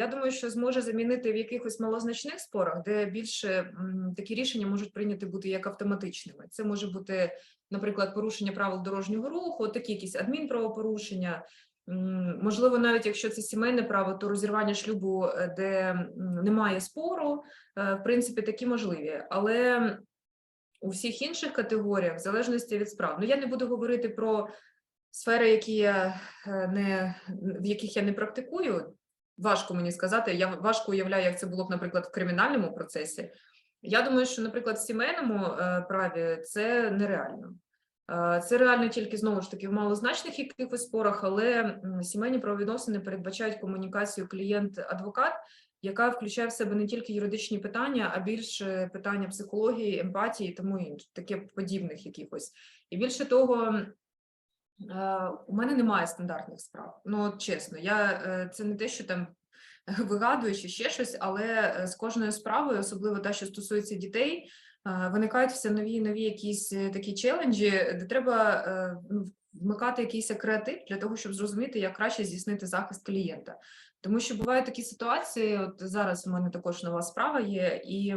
я думаю, що зможе замінити в якихось малозначних спорах, де більше такі рішення можуть прийняти бути як автоматичними. Це може бути, наприклад, порушення правил дорожнього руху, такі якісь адмінправопорушення. Можливо, навіть якщо це сімейне право, то розірвання шлюбу, е, де немає спору, е, в принципі, такі можливі. Але у всіх інших категоріях, в залежності від справ, ну я не буду говорити про сфери, які я е, не в яких я не практикую. Важко мені сказати. Я важко уявляю, як це було б, наприклад, в кримінальному процесі. Я думаю, що, наприклад, в сімейному е, праві це нереально. Е, Це реально тільки знову ж таки в малозначних якихось спорах, але сімейні правовідносини передбачають комунікацію клієнт-адвокат, яка включає в себе не тільки юридичні питання, а більше питання психології, емпатії, тому інше, таке подібних якихось. І більше того, У мене немає стандартних справ. Ну, от чесно, я е, це не те, що там вигадую чи ще щось, але е, з кожною справою, особливо та, що стосується дітей, е, виникають все нові і нові якісь е, такі челенджі, де треба е, ну, вмикати якийсь креатив для того, щоб зрозуміти, як краще здійснити захист клієнта. Тому що бувають такі ситуації. От зараз у мене також нова справа є, і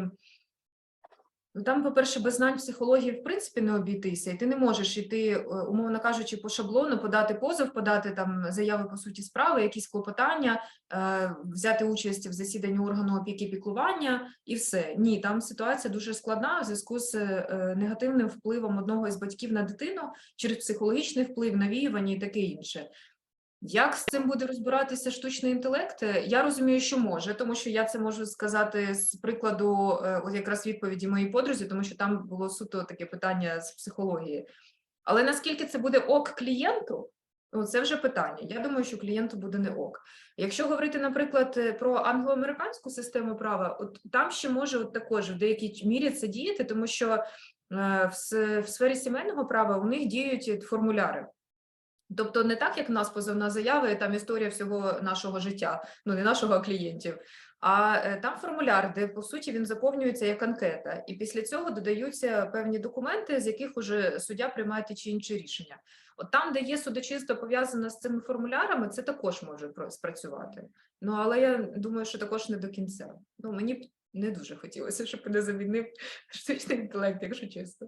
там, по-перше, без знань психології в принципі не обійтися, і ти не можеш іти, е, умовно кажучи, по шаблону, подати позов, подати там заяви по суті справи, якісь клопотання, е, взяти участь в засіданні органу опіки піклування, і все. Ні, там ситуація дуже складна в зв'язку з е, негативним впливом одного із батьків на дитину через психологічний вплив, навіювання і таке інше. Як з цим буде розбиратися штучний інтелект? Е, Я розумію, що може, тому що я це можу сказати з прикладу, е, якраз відповіді моїй подрузі, тому що там було суто таке питання з психології. Але наскільки це буде ок клієнту? Ну, це вже питання. Я думаю, що клієнту буде не ок. Якщо говорити, наприклад, е, про англоамериканську систему права, от там ще може от також в деякій мірі це діяти, тому що в сфері сімейного права у них діють формуляри. Тобто не так, як в нас позовна заява, і там історія всього нашого життя, ну не нашого, а клієнтів. А е, там формуляр, де по суті він заповнюється як анкета, і після цього додаються певні документи, з яких уже суддя приймає ті чи інші рішення. От там, де є судочинство пов'язане з цими формулярами, це також може спрацювати. Ну але я думаю, що також не до кінця. Ну мені б не дуже хотілося, щоб мене замінив штучний інтелект, якщо чесно.